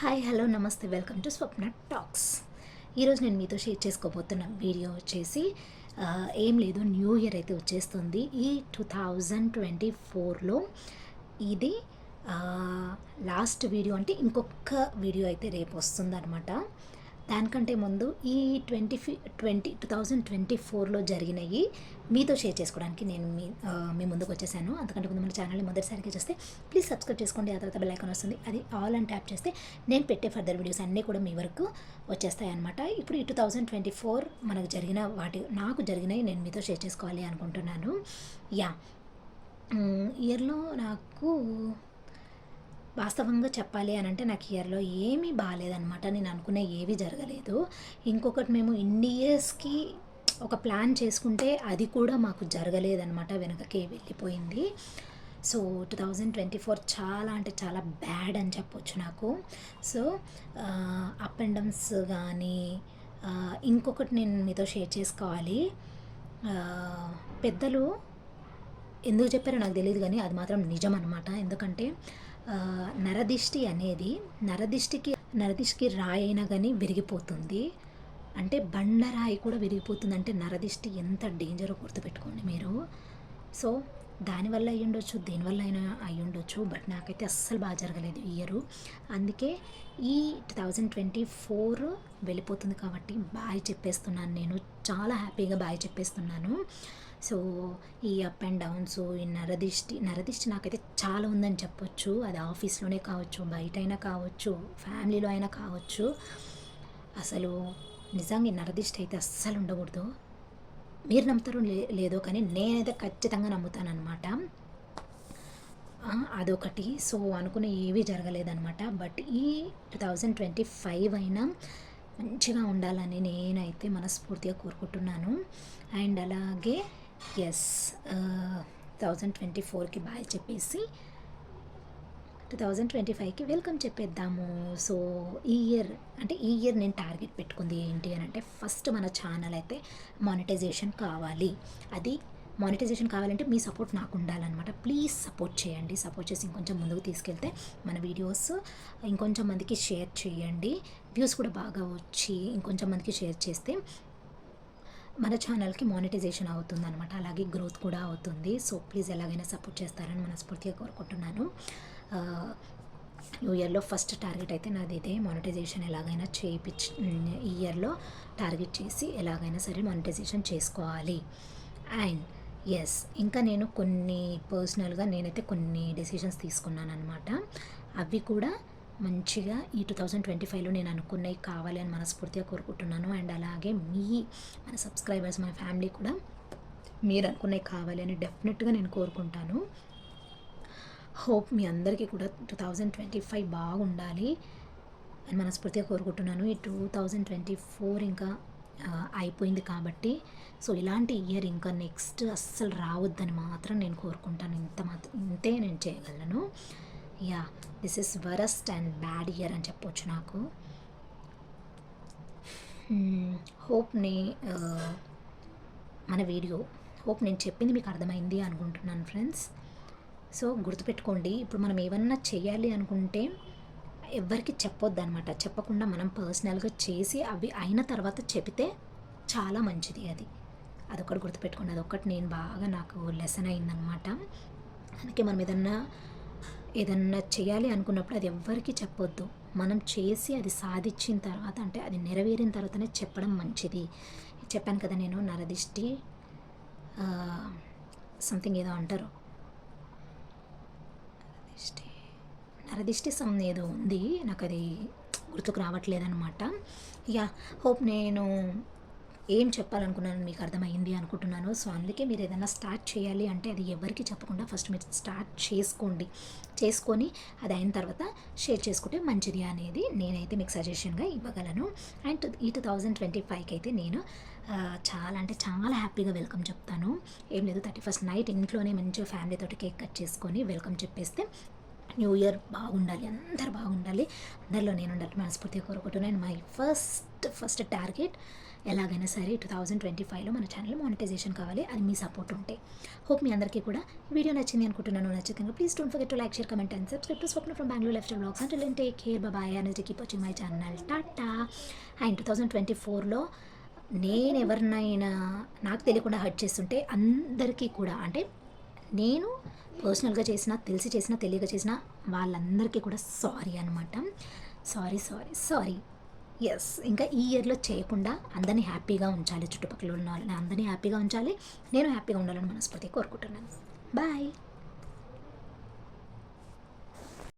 Hi hello నమస్తే welcome to Swapna talks. ఈరోజు నేను మీతో షేర్ చేసుకోబోతున్న వీడియో వచ్చేసి ఏం లేదు న్యూ ఇయర్ అయితే వచ్చేస్తుంది. ఈ టూ థౌజండ్ ట్వంటీ ఫోర్లో ఇది లాస్ట్ వీడియో అంటే ఇంకొక వీడియో అయితే రేపు వస్తుందన్నమాట. దానికంటే ముందు ఈ ట్వంటీ ఫి ట్వంటీ టూ థౌజండ్ ట్వంటీ ఫోర్లో జరిగినవి మీతో షేర్ చేసుకోవడానికి నేను మీ మీ ముందుకు వచ్చేసాను. అంతకంటే ముందు మన ఛానల్ని మొదటిసారిగా చూస్తే ప్లీజ్ సబ్స్క్రైబ్ చేసుకోండి. ఆ తర్వాత బెల్ ఐకాన్ వస్తుంది. అది ఆల్ అని ట్యాప్ చేస్తే నేను పెట్టే ఫర్దర్ వీడియోస్ అన్నీ కూడా మీ వరకు వచ్చేస్తాయి అనమాట ఇప్పుడు ఈ టూ థౌజండ్ ట్వంటీ ఫోర్ మనకు జరిగిన వాటి నాకు జరిగినవి నేను మీతో షేర్ చేసుకోవాలి అనుకుంటున్నాను. యా ఇయర్లో నాకు వాస్తవంగా చెప్పాలి అని అంటే నాకు ఇయర్లో ఏమీ బాగాలేదనమాట నేను అనుకునే ఏవి జరగలేదు. ఇంకొకటి మేము ఇన్ని ఇయర్స్కి ఒక ప్లాన్ చేసుకుంటే అది కూడా మాకు జరగలేదనమాట వెనుకకి వెళ్ళిపోయింది. So two thousand twenty four చాలా అంటే చాలా బ్యాడ్ అని చెప్పొచ్చు నాకు. సో అప్ అండ్ డౌన్స్ కానీ ఇంకొకటి నేను మీతో షేర్ చేసుకోవాలి. పెద్దలు ఎందుకు చెప్పారో నాకు తెలియదు కానీ అది మాత్రం నిజం అనమాట ఎందుకంటే నరదిష్టి అనేది నరదిష్టికి నరదిష్టికి రాయి అయినా కానీ విరిగిపోతుంది. అంటే బండరాయి కూడా విరిగిపోతుంది అంటే నరదిష్టి ఎంత డేంజరో గుర్తుపెట్టుకోండి మీరు. సో దానివల్ల అయ్యి ఉండొచ్చు దేనివల్ల అయినా అయ్యి ఉండొచ్చు బట్ నాకైతే అస్సలు బాగా జరగలేదు ఇయరు ఇయర్. అందుకే ఈ టూ థౌజండ్ ట్వంటీ ఫోర్ వెళ్ళిపోతుంది కాబట్టి బాయ్ చెప్పేస్తున్నాను నేను. చాలా హ్యాపీగా బాయ్ చెప్పేస్తున్నాను. సో ఈ అప్ అండ్ డౌన్స్ ఈ నరదిష్టి నరదిష్టి నాకైతే చాలా ఉందని చెప్పొచ్చు. అది ఆఫీస్లోనే కావచ్చు బయట అయినా కావచ్చు ఫ్యామిలీలో అయినా కావచ్చు. అసలు నిజంగా ఈ నరదిష్టి అయితే అస్సలు ఉండకూడదు. మీరు నమ్ముతారో లే లేదో కానీ నేనైతే ఖచ్చితంగా నమ్ముతానమాట అదొకటి. సో అనుకున్న ఏవీ జరగలేదనమాట బట్ ఈ టూ థౌజండ్ ట్వంటీ ఫైవ్ అయినా మంచిగా ఉండాలని నేనైతే మనస్ఫూర్తిగా కోరుకుంటున్నాను. అండ్ అలాగే ఎస్ థౌజండ్ ట్వంటీ ఫోర్కి బాయ్ చెప్పేసి టూ థౌజండ్ ట్వంటీ ఫైవ్కి వెల్కమ్ చెప్పేద్దాము. సో ఈ ఇయర్ అంటే ఈ ఇయర్ నేను టార్గెట్ పెట్టుకుంది ఏంటి అని అంటే ఫస్ట్ మన ఛానల్ అయితే మానిటైజేషన్ కావాలి. అది మానిటైజేషన్ కావాలంటే మీ సపోర్ట్ నాకు ఉండాలన్నమాట. ప్లీజ్ సపోర్ట్ చేయండి. సపోర్ట్ చేసి ఇంకొంచెం ముందుకు తీసుకెళ్తే మన వీడియోస్ ఇంకొంచెం మందికి షేర్ చేయండి. వ్యూస్ కూడా బాగా వచ్చి ఇంకొంచెం మందికి షేర్ చేస్తే మన ఛానల్కి మానిటైజేషన్ అవుతుంది అనమాట అలాగే గ్రోత్ కూడా అవుతుంది. సో ప్లీజ్ ఎలాగైనా సపోర్ట్ చేస్తారని మనస్ఫూర్తిగా కోరుకుంటున్నాను. న్యూ ఇయర్లో ఫస్ట్ టార్గెట్ అయితే నాది ఇదే మానిటైజేషన్ ఎలాగైనా చేయించి ఈ ఇయర్లో టార్గెట్ చేసి ఎలాగైనా సరే మానిటైజేషన్ చేసుకోవాలి. అండ్ ఎస్ ఇంకా నేను కొన్ని పర్సనల్గా నేనైతే కొన్ని డెసిషన్స్ తీసుకున్నాను అనమాట అవి కూడా మంచిగా ఈ టూ థౌజండ్ ట్వంటీ ఫైవ్లో నేను అనుకున్నవి కావాలి అని మనస్ఫూర్తిగా కోరుకుంటున్నాను. అండ్ అలాగే మీ మన సబ్స్క్రైబర్స్ మన ఫ్యామిలీ కూడా మీరు అనుకున్నవి కావాలి అని డెఫినెట్గా నేను కోరుకుంటాను. హోప్ మీ అందరికీ కూడా టూ థౌజండ్ ట్వంటీ ఫైవ్ బాగుండాలి అని మనస్ఫూర్తిగా కోరుకుంటున్నాను. ఈ టూ థౌజండ్ ట్వంటీ ఫోర్ ఇంకా అయిపోయింది కాబట్టి సో ఇలాంటి ఇయర్ ఇంకా నెక్స్ట్ అస్సలు రావద్దని మాత్రం నేను కోరుకుంటాను. ఇంత మాత్రం ఇంతే నేను చేయగలను. Yeah this is worst and bad year అని చెప్పొచ్చు నాకు. హోప్ని మన వీడియో హోప్ నేను చెప్పింది మీకు అర్థమైంది అనుకుంటున్నాను ఫ్రెండ్స్. సో గుర్తుపెట్టుకోండి ఇప్పుడు మనం ఏమన్నా చేయాలి అనుకుంటే ఎవరికి చెప్పొద్దు అనమాట చెప్పకుండా మనం పర్సనల్గా చేసి అవి అయిన తర్వాత చెబితే చాలా మంచిది అది. అదొకటి గుర్తుపెట్టుకోండి అదొకటి నేను బాగా నాకు లెసన్ అయిందనమాట అందుకే మనం ఏదన్నా ఏదన్నా చేయాలి అనుకున్నప్పుడు అది ఎవ్వరికీ చెప్పొద్దు. మనం చేసి అది సాధించిన తర్వాత అంటే అది నెరవేరిన తర్వాతనే చెప్పడం మంచిది. చెప్పాను కదా నేను నరదిష్టి సంథింగ్ ఏదో అంటారు. నరదిష్టి. నరదిష్టి సమ్ ఏదో ఉంది. నాకు అది గుర్తుకు రావట్లేదనమాట యా హోప్ నేను ఏం చెప్పాలనుకున్నాను మీకు అర్థమైంది అనుకుంటున్నాను. సో అందుకే మీరు ఏదైనా స్టార్ట్ చేయాలి అంటే అది ఎవరికి చెప్పకుండా ఫస్ట్ మీరు స్టార్ట్ చేసుకోండి. చేసుకొని అది అయిన తర్వాత షేర్ చేసుకుంటే మంచిది అనేది నేనైతే మీకు సజెషన్గా ఇవ్వగలను. అండ్ ఈ టూ థౌజండ్ ట్వంటీ ఫైవ్కి అయితే నేను చాలా అంటే చాలా హ్యాపీగా వెల్కమ్ చెప్తాను. ఏం లేదు థర్టీ ఫస్ట్ నైట్ ఇంట్లోనే మంచిగా ఫ్యామిలీతో కేక్ కట్ చేసుకొని వెల్కమ్ చెప్పేస్తే న్యూ ఇయర్ బాగుండాలి అందరు బాగుండాలి. అందరిలో నేను ఉండాలి మనస్ఫూర్తిగా కోరుకుంటున్నాను మై ఫస్ట్ ఫస్ట్ టార్గెట్ ఎలాగైనా సరే టూ థౌజండ్ ట్వంటీ ఫైవ్లో మన ఛానల్ మానిటైజేషన్ కావాలి. అది మీ సపోర్ట్ ఉంటే. హోప్ మీ అందరికీ కూడా వీడియో నచ్చింది అనుకుంటున్నాను. నచ్చింది please don't forget to like share comment and subscribe to Swapna from Bengaluru life blogs. అంటే టేక్ కేర్ బాయ్ అనేది keep watching my channel tata and two thousand twenty ఫోర్లో నేను ఎవరినైనా నాకు తెలియకుండా హర్ట్ చేస్తుంటే అందరికీ కూడా అంటే నేను పర్సనల్గా చేసిన తెలిసి చేసిన తెలియక చేసిన వాళ్ళందరికీ కూడా సారీ అనమాట సారీ సారీ సారీ ఎస్ ఇంకా ఈ ఇయర్లో చేయకుండా అందరినీ హ్యాపీగా ఉంచాలి. చుట్టుపక్కల ఉన్న వాళ్ళని అందరినీ హ్యాపీగా ఉంచాలి. నేను హ్యాపీగా ఉండాలని మనస్ఫూర్తిగా కోరుకుంటున్నాను. బాయ్